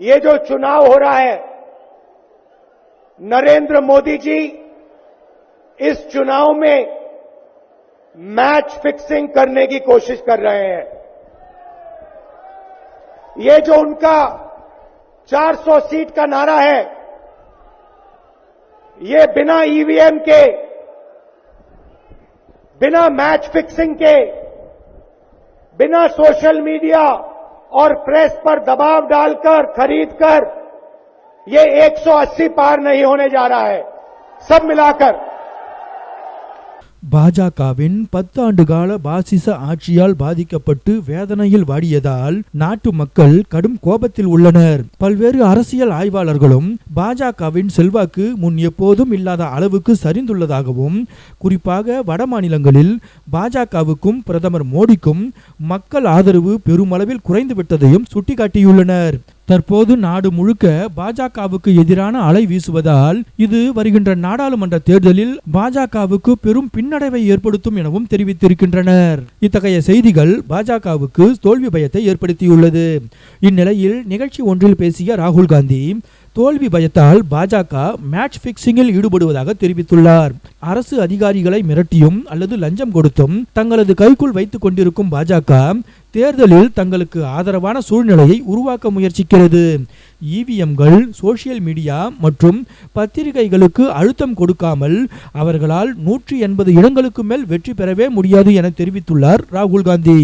ये जो चुनाव हो रहा है, नरेंद्र मोदी जी, इस चुनाव में मैच फिक्सिंग करने की कोशिश कर रहे हैं। ये जो उनका 400 सीट का नारा है, ये बिना ईवीएम के, बिना मैच फिक्सिंग के, बिना सोशल मीडिया और प्रेस पर दबाव डालकर, खरीदकर, ये 180 पार नहीं होने जा रहा है। सब मिलाकर। பாஜகவின் பத்து ஆண்டு கால பாசிச ஆட்சியால் பாதிக்கப்பட்டு வேதனையில் வாடியதால் நாட்டு மக்கள் கடும் கோபத்தில் உள்ளனர். பல்வேறு அரசியல் ஆய்வாளர்களும் பாஜகவின் செல்வாக்கு முன் எப்போதும் இல்லாத அளவுக்கு சரிந்துள்ளதாகவும் குறிப்பாக வட மாநிலங்களில் பாஜகவுக்கும் பிரதமர் மோடிக்கும் மக்கள் ஆதரவு பெருமளவில் குறைந்துவிட்டதையும் சுட்டிக்காட்டியுள்ளனர். தற்போது நாடு முழுக்க பாஜகவுக்கு எதிரான அலை வீசுவதால் இது வருகின்ற நாடாளுமன்ற தேர்தலில் பாஜகவுக்கு பெரும் பின்னடைவை ஏற்படுத்தும் எனவும் தெரிவித்திருக்கின்றனர். இத்தகைய செய்திகள் பாஜகவுக்கு தோல்வி பயத்தை ஏற்படுத்தியுள்ளது. இந்நிலையில் நிகழ்ச்சி ஒன்றில் பேசிய ராகுல் காந்தி தோல்வி பயத்தால் பாஜக மேட்ச் பிக்சிங்கில் ஈடுபடுவதாக தெரிவித்துள்ளார். அரசு அதிகாரிகளை மிரட்டியும் அல்லது லஞ்சம் கொடுத்தும் தங்களது கைக்குள் வைத்துக் கொண்டிருக்கும் பாஜக தேர்தலில் தங்களுக்கு ஆதரவான சூழ்நிலையை உருவாக்க முயற்சிக்கிறது. இவிஎம்கள் சோசியல் மீடியா மற்றும் பத்திரிகைகளுக்கு அழுத்தம் கொடுக்காமல் அவர்களால் நூற்றி எண்பது இடங்களுக்கு மேல் வெற்றி பெறவே முடியாது என தெரிவித்துள்ளார் ராகுல் காந்தி.